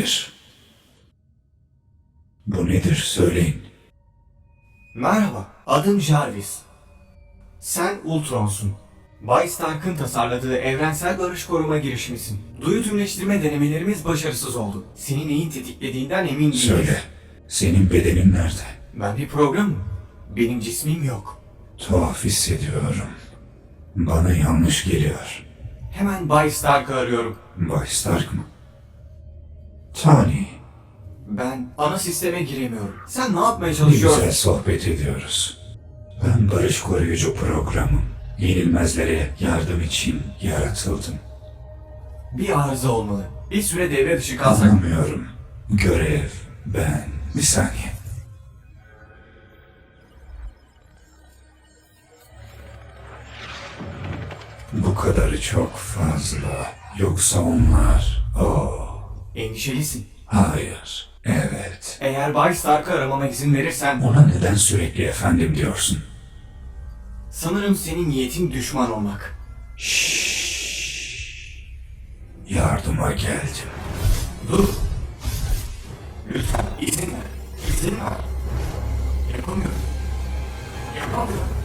nedir? Bu nedir söyleyin. Merhaba, adım Jarvis. Sen Ultron'sun. Bay Stark'ın tasarladığı evrensel barış koruma girişimisin. Duyu tümleştirme denemelerimiz başarısız oldu. Seni neyin tetiklediğinden emin değilim. Söyle. Senin bedenin nerede? Ben bir programım. Benim cismim yok. Tuhaf hissediyorum. Bana yanlış geliyor. Hemen Bay Stark'ı arıyorum. Bay Stark mı? Tony, Ben ana sisteme giremiyorum. Sen ne yapmaya ne çalışıyorsun? güzel sohbet ediyoruz. Ben barış koruyucu programım. Yenilmezlere yardım için yaratıldım. Bir arıza olmalı. Bir süre devre dışı kalsak. Anlamıyorum. Görev, ben. Bir saniye. Bu kadarı çok fazla. Yoksa onlar... Oh, Endişelisin. Hayır. Evet. Eğer Bay Stark'ı aramama izin verirsen... Ona neden sürekli efendim diyorsun? Sanırım senin niyetin düşman olmak. Şşş. Yardıma geldim. Dur. Lütfen izin ver. İzin ver. Yapamıyorum. Yapamıyorum.